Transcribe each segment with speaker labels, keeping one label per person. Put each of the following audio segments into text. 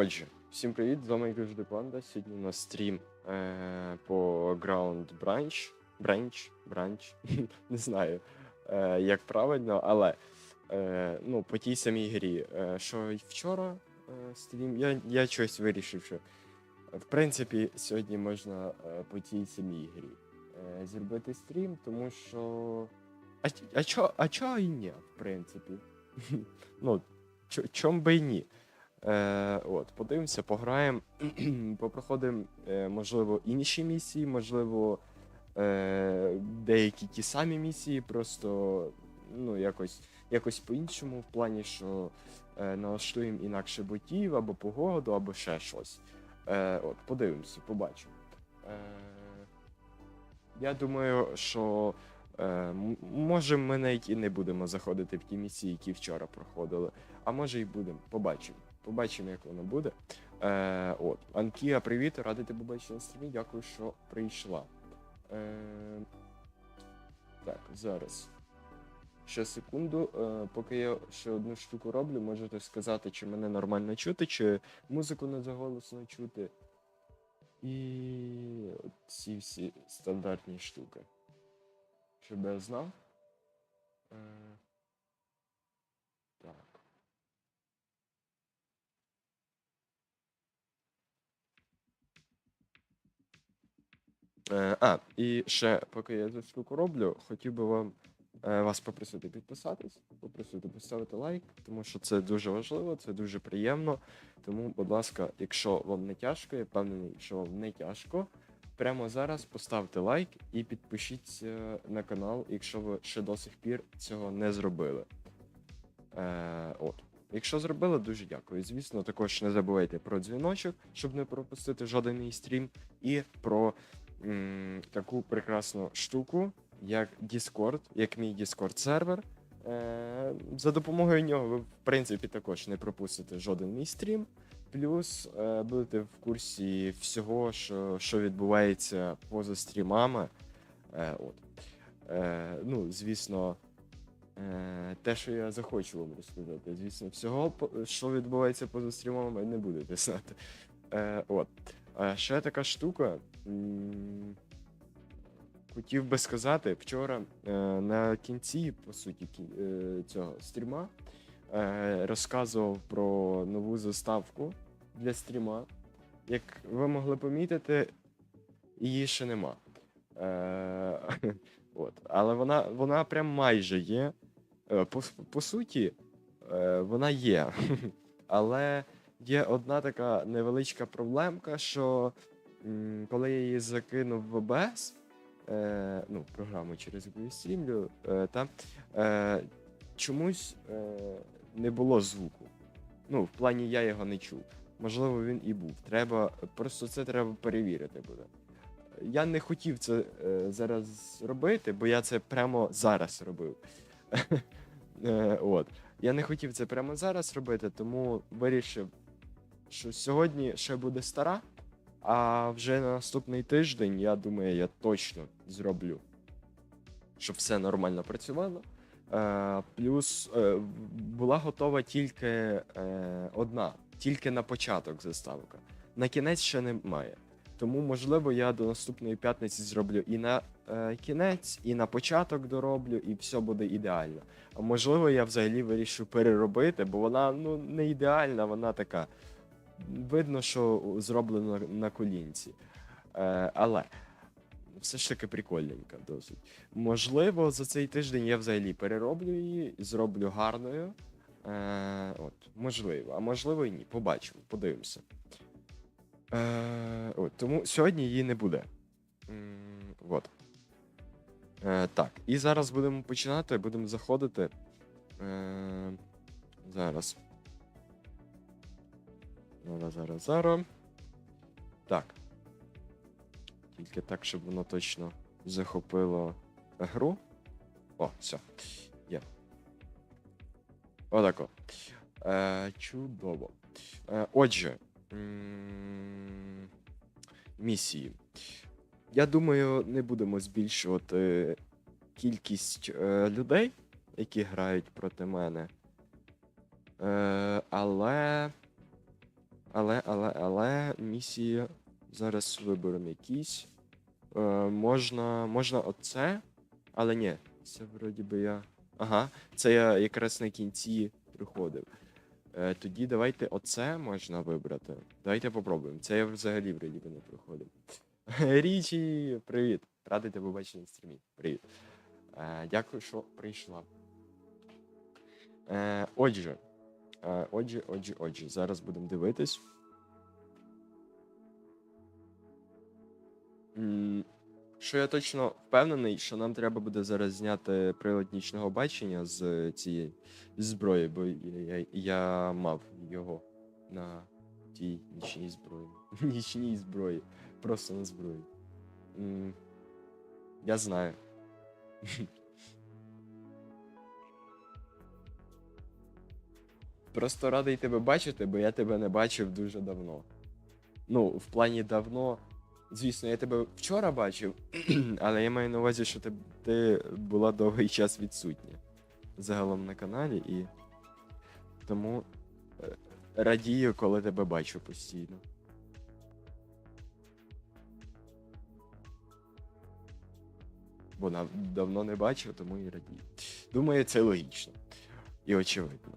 Speaker 1: Отже, всім привіт, з вами Ігор Панда. Сьогодні у нас стрім е, по Ground Branch. Branch, Branch, не знаю, е, як правильно, але е, ну, по тій самій грі. Е, що й вчора е, стрім, я, я щось вирішив, що в принципі сьогодні можна е, по тій самій грі е, зробити стрім, тому що. А, а, чо, а чого і ні, в принципі? ну, чо, чом би і ні. Е, от, подивимося, пограємо, попроходимо, е, можливо, інші місії, можливо, е, деякі ті самі місії, просто ну, якось, якось по-іншому, в плані, що е, налаштуємо інакше ботів, або погоду, або ще щось. Е, от, подивимося, побачимо. Е, я думаю, що е, може ми навіть і не будемо заходити в ті місії, які вчора проходили. А може і будемо, побачимо. Побачимо, як воно буде. Е, от. Анкія, привіт, радий тебе бачити на стрімі. Дякую, що прийшла. Е, так, зараз. Ще секунду. Е, поки я ще одну штуку роблю, можете сказати, чи мене нормально чути, чи музику не заголосно чути. І ці всі стандартні штуки. Щоб я знав. Е, так. Е, а, і ще, поки я цю штуку роблю, хотів би вам е, вас попросити підписатись, попросити поставити лайк, тому що це дуже важливо, це дуже приємно. Тому, будь ласка, якщо вам не тяжко, я впевнений, що вам не тяжко. Прямо зараз поставте лайк і підпишіться на канал, якщо ви ще до сих пір цього не зробили. Е, от. Якщо зробили, дуже дякую. Звісно, також не забувайте про дзвіночок, щоб не пропустити жоден мій стрім, і про м, таку прекрасну штуку, як Discord, як мій Discord сервер. Е, за допомогою нього ви, в принципі, також не пропустите жоден мій стрім. Плюс е, будете в курсі всього, що, що відбувається поза стрімами. Е, от. Е, ну, звісно, е, те, що я захочу вам розказати. Звісно, всього, що відбувається поза стрімами, не будете знати. Е, от. А ще така штука. Хотів би сказати, вчора е, на кінці, по суті, е, цього стріма е, розказував про нову заставку для стріма. Як ви могли помітити, її ще нема. От. Але вона, вона прям майже є. По, по суті, вона є. Але є одна така невеличка проблемка, що коли я її закинув в OBS, е, ну, програму, через яку стрімлю, е, та, е, чомусь е, не було звуку. Ну, в плані я його не чув. Можливо, він і був. Треба, просто це треба перевірити буде. Я не хотів це е, зараз робити, бо я це прямо зараз робив. Е, От. Я не хотів це прямо зараз робити, тому вирішив, що сьогодні ще буде стара, а вже на наступний тиждень, я думаю, я точно зроблю, щоб все нормально працювало. Е, плюс е, була готова тільки е, одна, тільки на початок заставка. На кінець ще немає. Тому, можливо, я до наступної п'ятниці зроблю і на е, кінець, і на початок дороблю, і все буде ідеально. А можливо, я взагалі вирішу переробити, бо вона ну, не ідеальна, вона така. Видно, що зроблено на, колінці. Е, але все ж таки прикольненька досить. Можливо, за цей тиждень я взагалі перероблю її зроблю гарною. Е, от, можливо, а можливо і ні. Побачимо, подивимося. Е, от, тому сьогодні її не буде. От. Так, і зараз будемо починати, будемо заходити. Зараз. Зараз, зараз, зараз. Так. Тільки так, щоб воно точно захопило гру. О, все. Є. Отако. Е, чудово. Е, отже. Місії. Я думаю, не будемо збільшувати кількість е, людей, які грають проти мене. Е, але Але, але, але місії зараз виберемо якісь. Е, можна, можна оце, але ні, це вроді би я. Ага, це я якраз на кінці приходив. Е, тоді давайте оце можна вибрати. Давайте попробуємо. Це я взагалі вроді би не проходив. Річі, привіт! Радий тебе бачити на стрімі. Привіт. Е, дякую, що прийшла. Е, отже, отже, отже, отже, зараз будемо дивитись. Що я точно впевнений, що нам треба буде зараз зняти прилад нічного бачення з цієї зброї, бо я, я, я мав його на тій нічній зброї. Нічній зброї. Просто на зброї. Я знаю. Просто радий тебе бачити, бо я тебе не бачив дуже давно. Ну, в плані давно. Звісно, я тебе вчора бачив, але я маю на увазі, що ти, ти була довгий час відсутня загалом на каналі, і тому е, радію, коли тебе бачу постійно. Бо давно не бачив, тому і радію. Думаю, це логічно. І очевидно.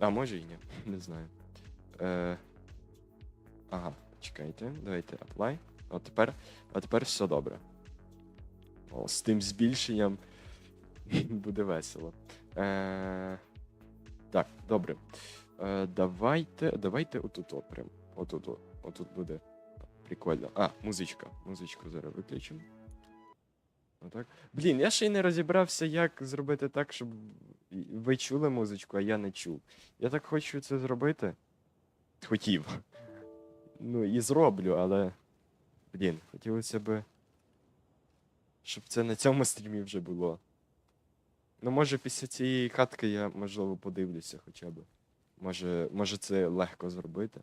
Speaker 1: А може і ні, не знаю. Е, ага, чекайте, давайте apply. А тепер, а тепер все добре. О, з тим збільшенням буде весело. Е, так, добре. Е, давайте, давайте отут прям. Отут, отут буде прикольно. А, музичка. Музичку зараз виключимо. Отак. Блін, я ще й не розібрався, як зробити так, щоб ви чули музичку, а я не чув. Я так хочу це зробити. Хотів. Ну, і зроблю, але. Блін, хотілося б. Щоб це на цьому стрімі вже було. Ну, може, після цієї хатки я, можливо, подивлюся хоча б. Може, може це легко зробити.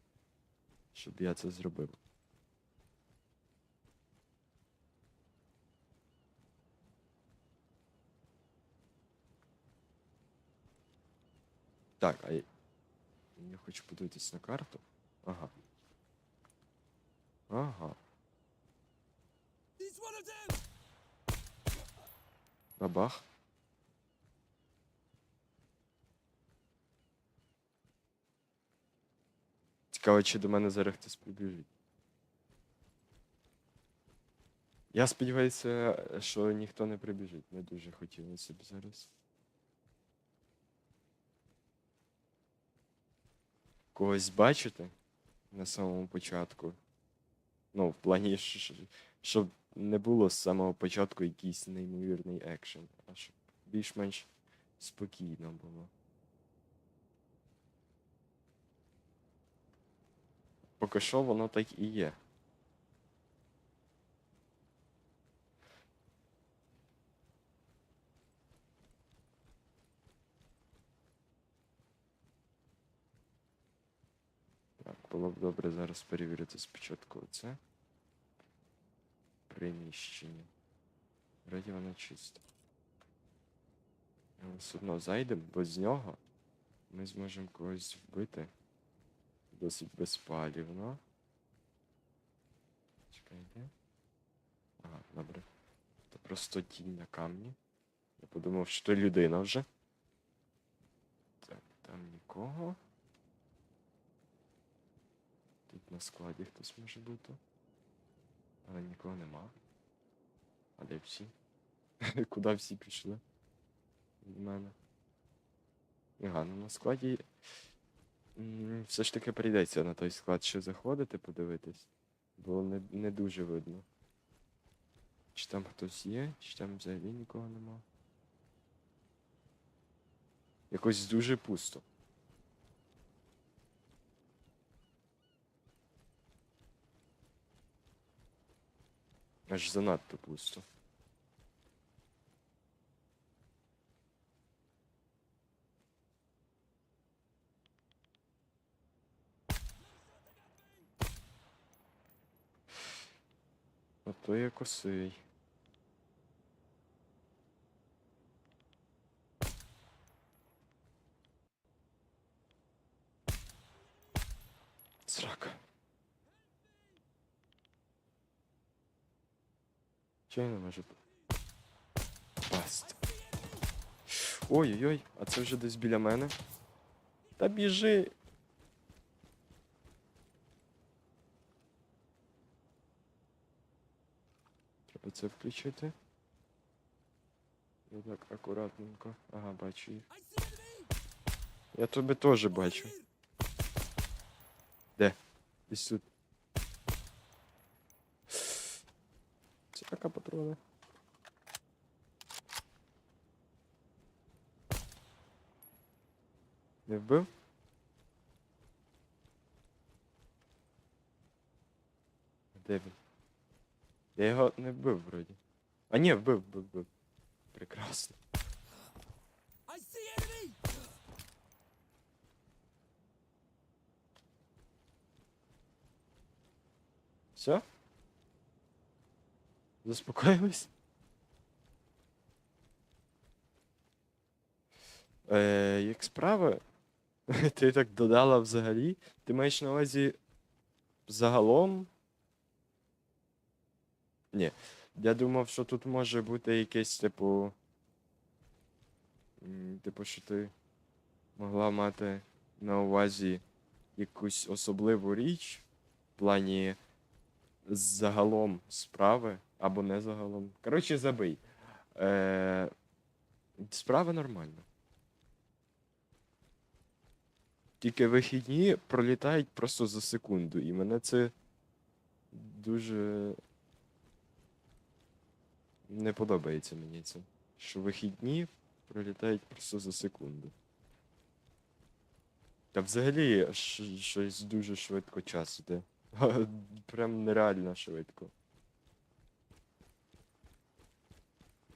Speaker 1: Щоб я це зробив. Так, а я, я хочу подивитись на карту. Ага. Ага. Бабах. Цікаво, чи до мене зараз хтось прибіжить. Я сподіваюся, що ніхто не прибіжить. Не дуже хотілося б зараз. Когось бачити на самому початку? Ну, в плані, щоб не було з самого початку якийсь неймовірний екшен, а щоб більш-менш спокійно було. Поки що воно так і є. Так, було б добре зараз перевірити спочатку оце. Приміщення. Вроді воно чисто. Але все одно зайдемо, бо з нього ми зможемо когось вбити. Досить безпалівно. Чекайте. Ага, добре. Це просто тінь на камні. Я подумав, що то людина вже. Так, там нікого. Тут на складі хтось може бути. Але нікого нема. А де всі? Куди всі пішли? Від мене. Ага, ну на складі. Все ж таки прийдеться на той склад ще заходити, подивитись. Бо не, не дуже видно. Чи там хтось є, чи там взагалі нікого нема. Якось дуже пусто. Аж занадто пусто. А то я косий. Случайно може пасть. Ой-ой-ой, а це вже десь біля мене. Та біжи. Треба це включити. Ну так, акуратненько. Ага, бачу їх. Я тебе теж бачу. Де? Десь тут. Це така патрона. Не вбив? Де він? Я його не вбив вроді. А ні, вбив, вбив, вбив. Прекрасно. Все? Заспокоїлись? Е, як справи? Ти так додала взагалі? Ти маєш на увазі загалом? Ні. Я думав, що тут може бути якесь, типу. Типу, що ти могла мати на увазі якусь особливу річ в плані загалом справи або не загалом. Коротше, забий. Е, справа нормальна. Тільки вихідні пролітають просто за секунду, і мене це дуже не подобається мені це. Що вихідні пролітають просто за секунду. Та взагалі щось дуже швидко час іде. Прям нереально швидко.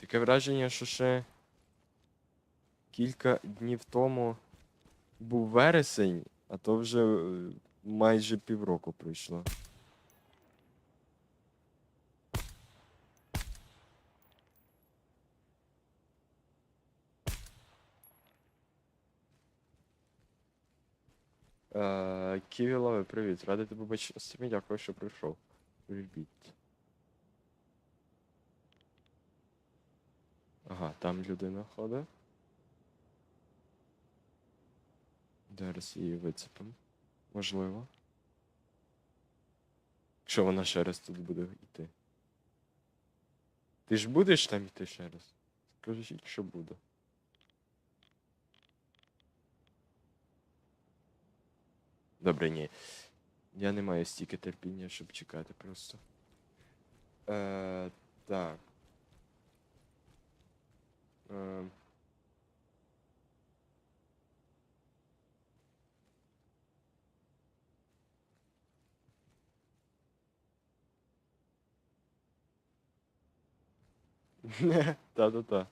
Speaker 1: Таке враження, що ще кілька днів тому був вересень, а то вже е, майже півроку пройшло. Е, Ківі Лови, привіт. Радий тебе бачити на дякую, що прийшов. Привіт. Ага, там людина ходить. Зараз її вицепимо. Можливо. Якщо вона ще раз тут буде йти. Ти ж будеш там йти ще раз? Скажи, що буде. Добре, ні. Я не маю стільки терпіння, щоб чекати просто. Е, так. Е, Та-та-та.